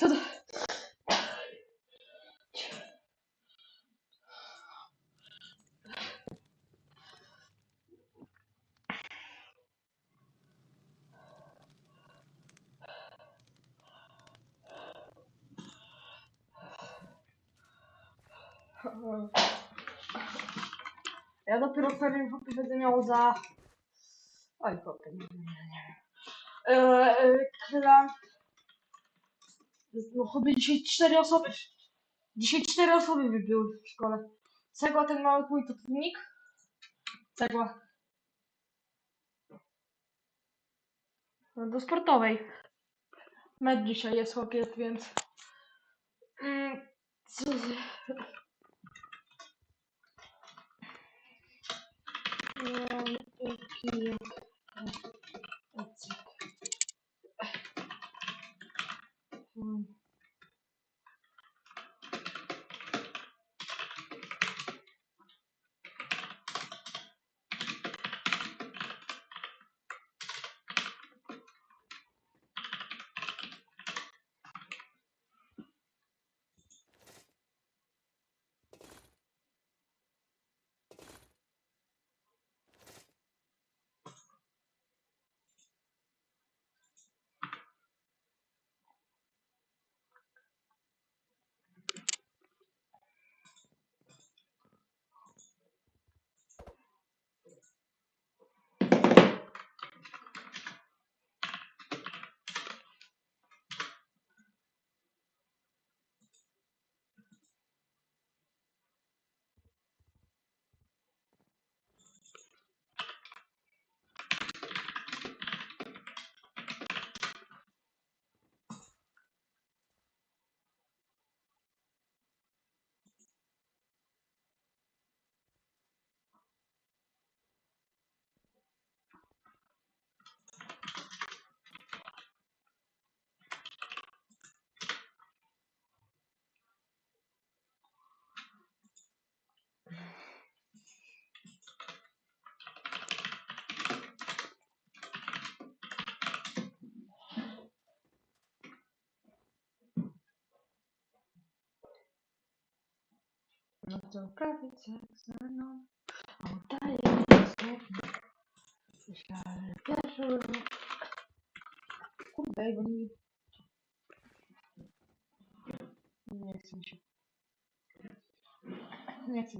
Co to? Ja dopiero będę miał za... Oj, chłopie, nie, nie, nie. Eee, No chyba dzisiaj cztery osoby... Dzisiaj cztery osoby by były w szkole. Cegła, ten mały twój tonik? Cegła. No, do sportowej. Med dzisiaj jest chłopiec, więc... Mm, co... Miałem taki... one. No to prawie jak ze mną Oddaję mi słowo Myślałem pierwszy Kurde, bo mi Nie chce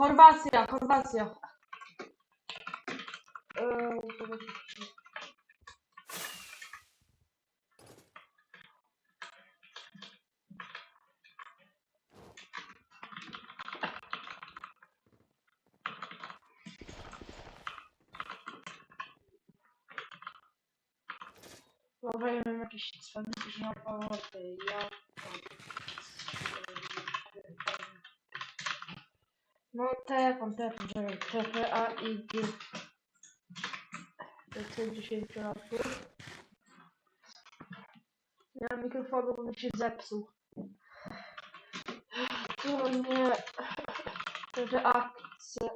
Chorwacja, Chorwacja. Eee, to będzie- Dobra, ja mam jakieś cwaniaki, że na pałoty. Ja... No poczekaj, TPA i G. To jest 10 latków. Ja mikrofonu, bo mi się zepsuł. To nie... Reakcja.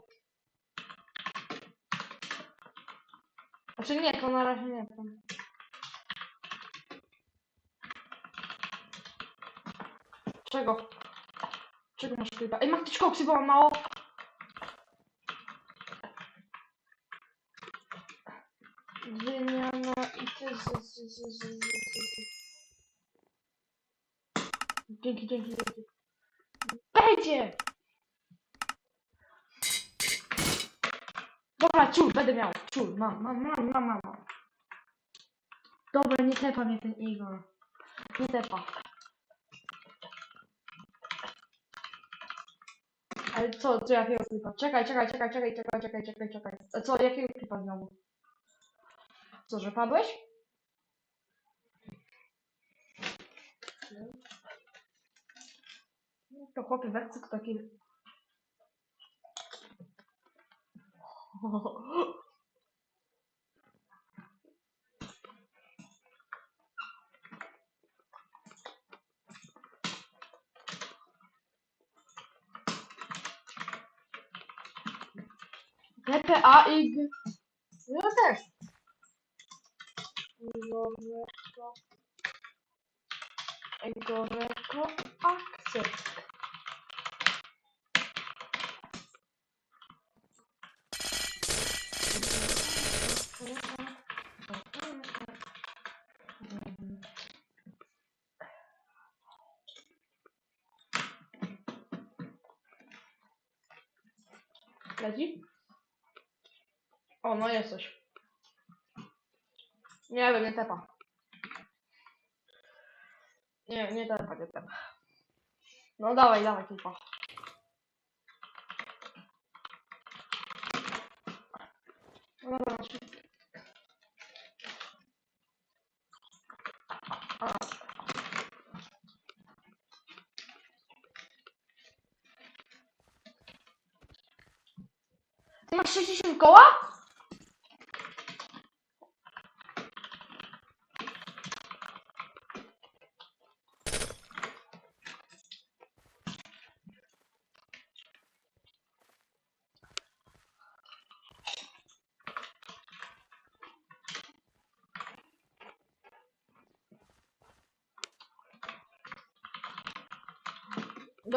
Znaczy nie, to na razie nie wiem. Czego? Czego masz chyba? Ej, matyczko, ksywała mało. Wymiana i ty z Dzięki, dzięki, dzięki. Będzie! Dobra, ciul, będę miał. Ciul, mam, mam, mam, mam, mam. Dobra, nie tepa mnie ten Igor. Nie tepa. Ale co, co jakiego klipa? Czekaj, czekaj, czekaj, czekaj, czekaj, czekaj, czekaj, czekaj. A co, jakiego klipa znowu? Co, że padłeś? To chłopie wersy to taki... TPA-IG. No też. Goreko. Goreko akcept. Leci? O, no jest coś. Nie wiem, nie tepa. Nie, nie tepa, nie tepa. No dawaj, dawaj, klipa. No. Ty masz 60 koła?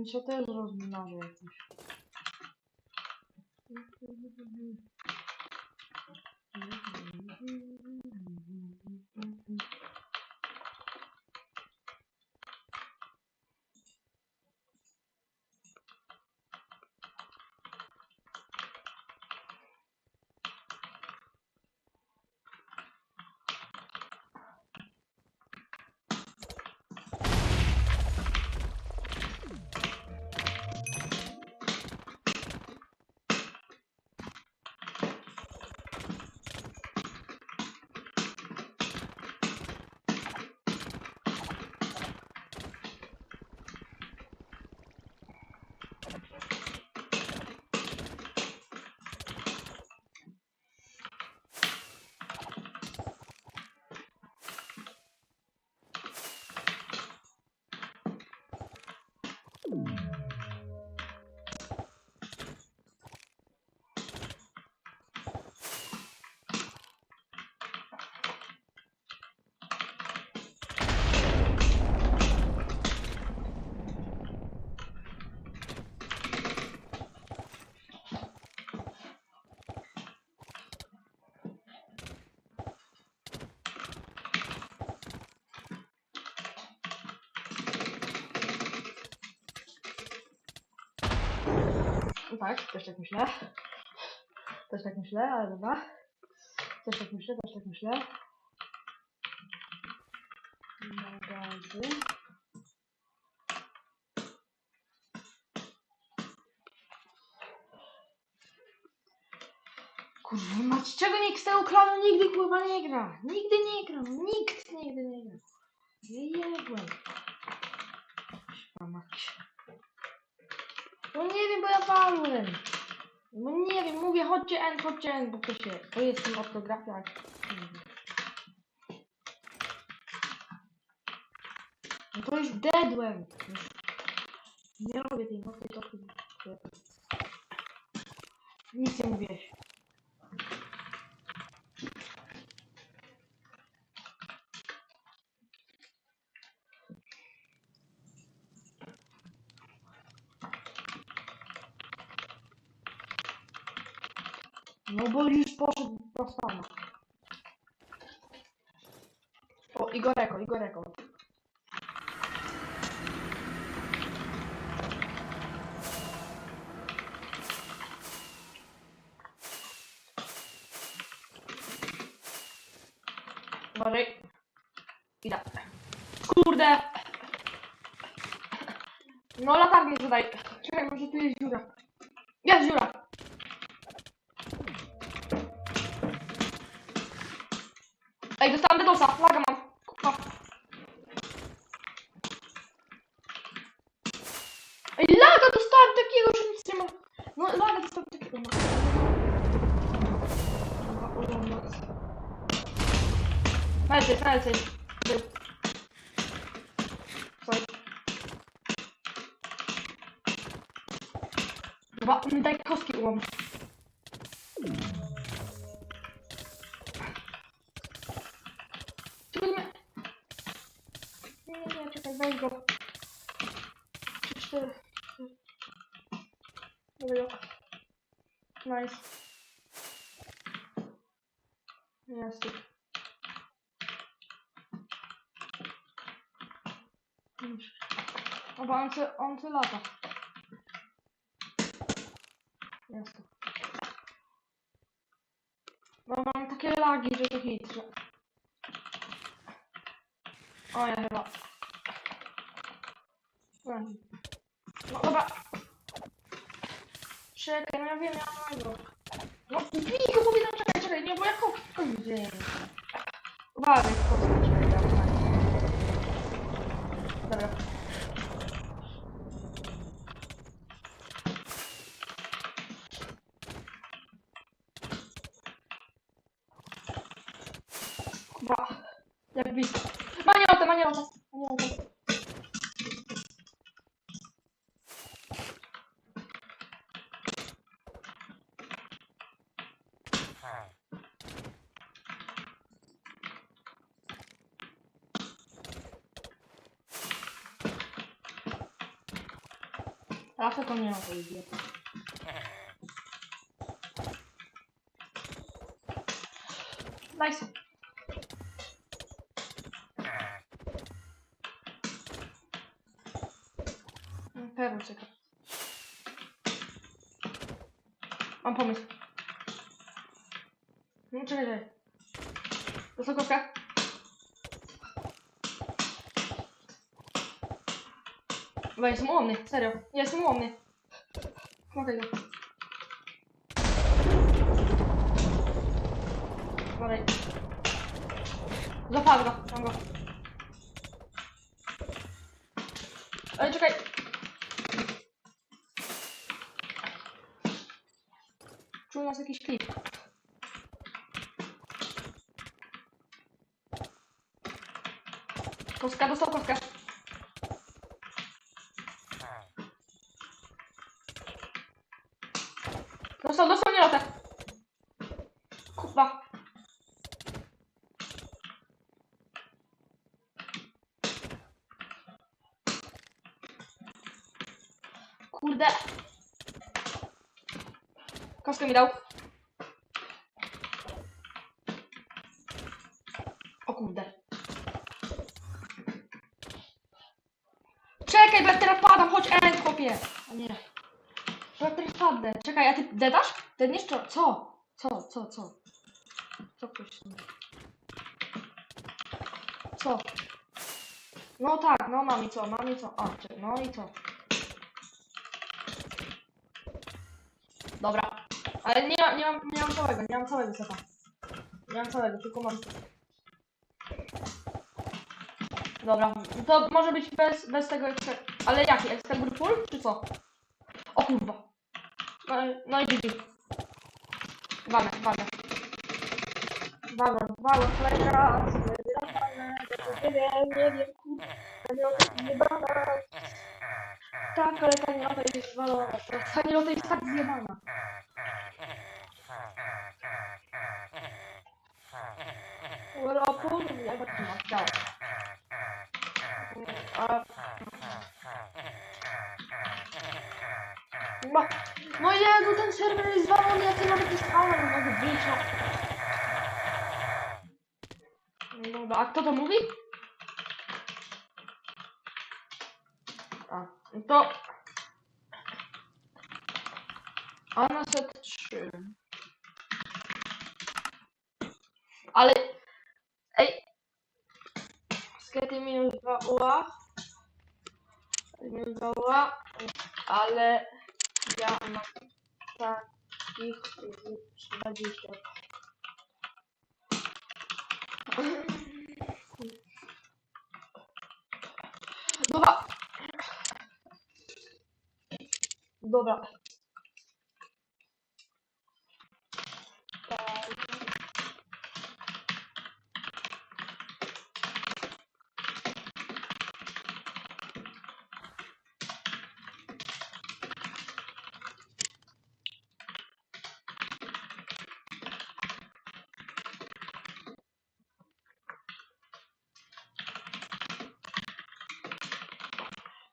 nie wiem co też Tak, też tak myślę. Też tak myślę, ale dobra. Też tak myślę, też tak myślę. Magazy. Kurwa, mać czego nikt z tego klanu nigdy kurwa nie gra. Nigdy nie gra. Nikt nigdy nie gra. Wyjebłem. Kurwa mać. No nie wiem, bo ja walłem. No nie wiem, mówię, chodźcie N, chodźcie N, bo to się, to jest tym ortografia. No to już dedłem. Nie robię tej nocy, to Nic nie mówiłeś. No bo już poszedł do spana. O, Igoreko, Igoreko. Uważaj. Idę. Kurde! No latarnię zadaj. Czekaj, może tu jest dziura. Jest dziura! No, laga dostałem takiego. Był. Sorry. Chyba mi daj kostki ułom. Czekaj, nie. Nie, nie, nie, czekaj, weź go. Trzy, cztery. Dobra, Nice. Jest. Już. O, bo on co, on co lata. Jest. Bo mam takie lagi, że to hit, że... O, ja chyba. No dobra. Czekaj, no ja wiem, ja mam go. No, bij go, powiedzą, czekaj, czekaj, nie, bo ja ko... Wiem. Uważaj, kostkę, czekaj, ja uważaj. Dobra. Ba. Jak blisko. Maniotę, maniotę. Maniotę. Trafę to nie to idiota. Nice. Perł czeka. Mam pomysł. No czekaj, czekaj. Wysokowka. Chyba jestem ułomny, serio. Jestem ułomny. Mogę go. Dalej. Zapadł go, mam go. Ej, czekaj. Czuł nas jakiś klip. Kostka, dostał kostkę. Dostał, dostał nie lotę. Kurwa. Kurde. Kostkę mi dał. O kurde. Czekaj, bo ja teraz padam, chodź end, chłopie. A nie. Bo ja teraz padnę. Czekaj, a ty dedasz? Dedniesz czy... Co? Co, co, co? Co ktoś. Co? No tak, no mam i co, mam i co. O, no i co? Dobra. Ale nie, ma- nie, mam, nie mam całego, nie mam całego seta. Nie mam całego, tylko mam. Dobra, to może być bez, bez tego ekstra... Ale jaki? Excalibur full, czy co? O kurwa. No, no i GG. Walę, walę. Walę, walę, flera, nie wiem, nie wiem, kurde. Kamiota jest zjebana tak, ale pani Lota jest walona. Pani Lota jest tak zjebana. Urlopu? Ja tak nie mam, A... Ma... No, no Jezu, ten serwer jest walony, ja tyle nawet nie spałem, no wyjdź. Dobra, a kto to mówi? A, to... Anaset 3. Ale... Ej! Skety minus 2 uła. Minus 2 uła. Ale... Ja mam takich z 20. Dobra. Dobra.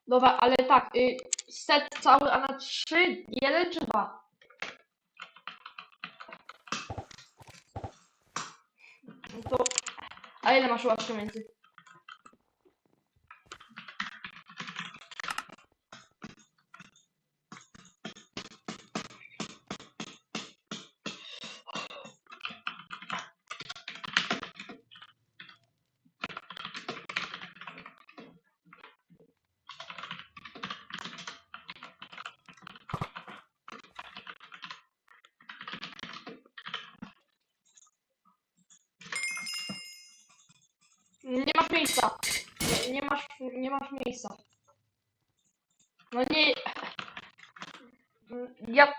Dobra, ale tak, y, set cały, a na 3, 1 czy 2? No to... A ile masz łapki między? Masz miejsca. Nie, nie masz, nie masz miejsca. No nie... Ja...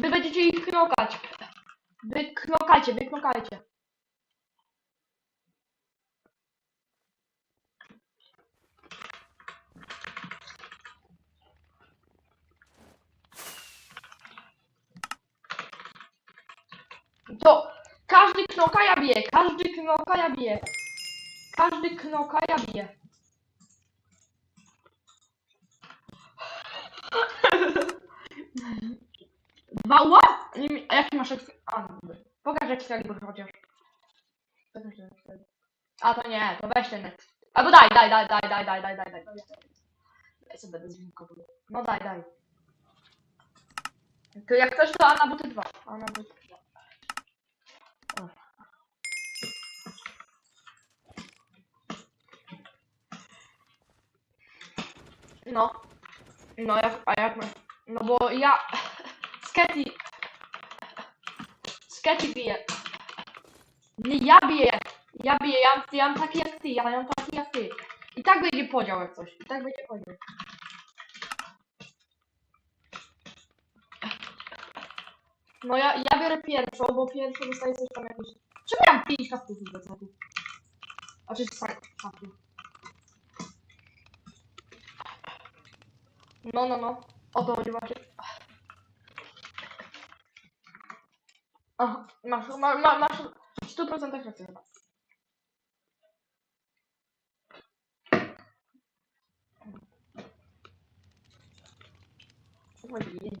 Wy będziecie ich knokać. Wy knokacie, wy knokajcie. To knoka ja bije, każdy knoka ja bije. Każdy knoka ja bije. Dwa mi- A jaki masz ekstr... A. Pokaż Excalibur chociaż. A to nie, to weź ten next. Albo daj, daj, daj, daj, daj, daj, daj, daj, daj. sobie będę. No daj, daj. To jak ktoś to Ana buty 2. Ana buty No. No jak, a jak my? No bo ja... Sketty... Sketty bije. Nie, ja biję. Ja biję, ja, ja mam taki jak ty, ja mam taki jak ty. I tak będzie podział jak coś. I tak będzie podział. No ja, ja biorę pierwszą, bo pierwszą dostaję coś tam jakoś... Czemu ja mam 5 kaftów w plecaku? A czy sam kaftów? No, no, no. O to chodzi właśnie. Aha, masz, ma, ma, masz w 100% rację chyba.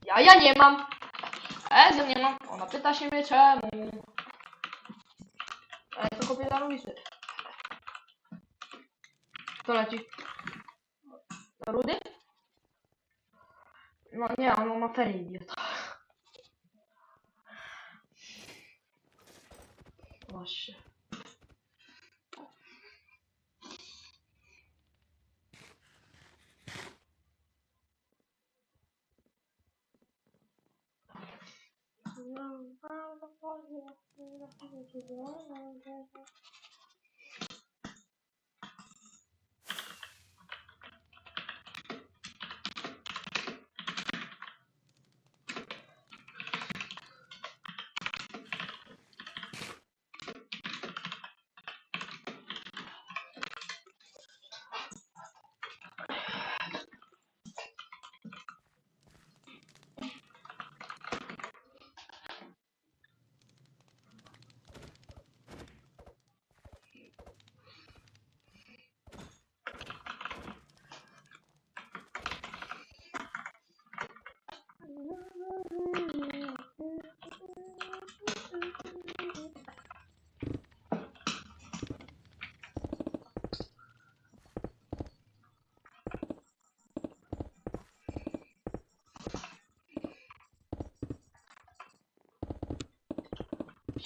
Ja, ja nie mam. Ezo nie mam. Ona pyta się mnie czemu. E, to kopię na Luisy. Kto leci? Rudy? No nie, on ma materię idiota. Właśnie. No, no, no, no, no, no, no, no, no, no, no,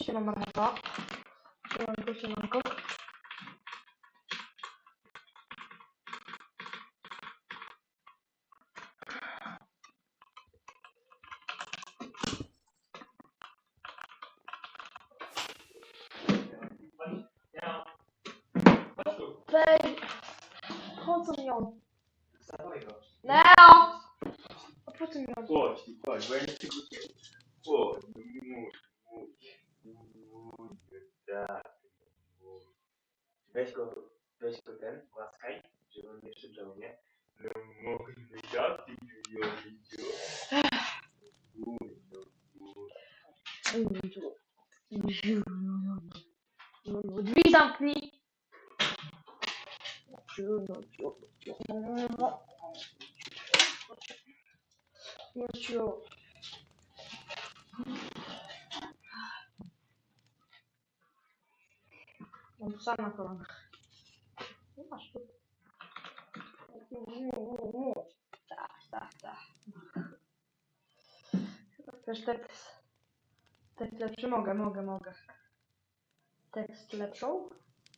修龙哥，修龙哥，修龙哥。Mój. Drzwi zamknij! Jociu. Mam psa na kolanach. Nie masz tu. Tak, tak, tak. Chcesz tekst? Tekst lepszy? Mogę, mogę, mogę. Tekst lepszą?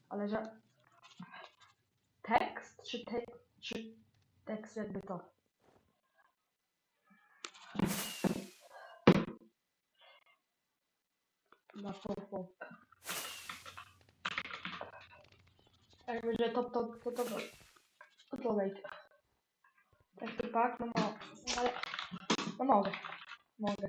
Ale że... Tekst? Czy tekst? Czy tekst jakby to? Na fopo. Jakby, że to, to, to, to, to, to, wejdzie. Tak, pak, no, no, ale, no mogę, mogę.